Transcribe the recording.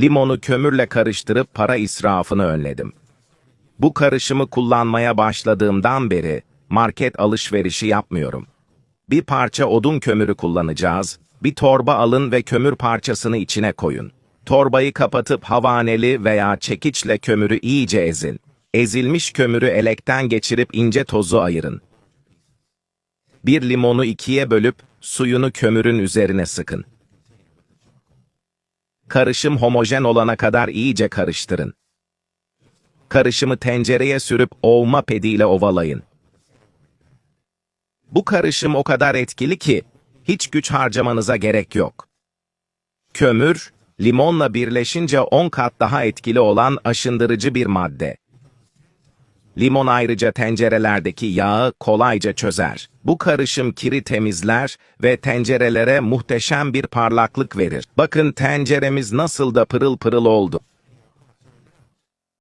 Limonu kömürle karıştırıp para israfını önledim. Bu karışımı kullanmaya başladığımdan beri market alışverişi yapmıyorum. Bir parça odun kömürü kullanacağız. Bir torba alın ve kömür parçasını içine koyun. Torbayı kapatıp havaneli veya çekiçle kömürü iyice ezin. Ezilmiş kömürü elekten geçirip ince tozu ayırın. Bir limonu ikiye bölüp suyunu kömürün üzerine sıkın. Karışım homojen olana kadar iyice karıştırın. Karışımı tencereye sürüp ovma pediyle ovalayın. Bu karışım o kadar etkili ki hiç güç harcamanıza gerek yok. Kömür, limonla birleşince 10 kat daha etkili olan aşındırıcı bir madde. Limon ayrıca tencerelerdeki yağı kolayca çözer. Bu karışım kiri temizler ve tencerelere muhteşem bir parlaklık verir. Bakın tenceremiz nasıl da pırıl pırıl oldu.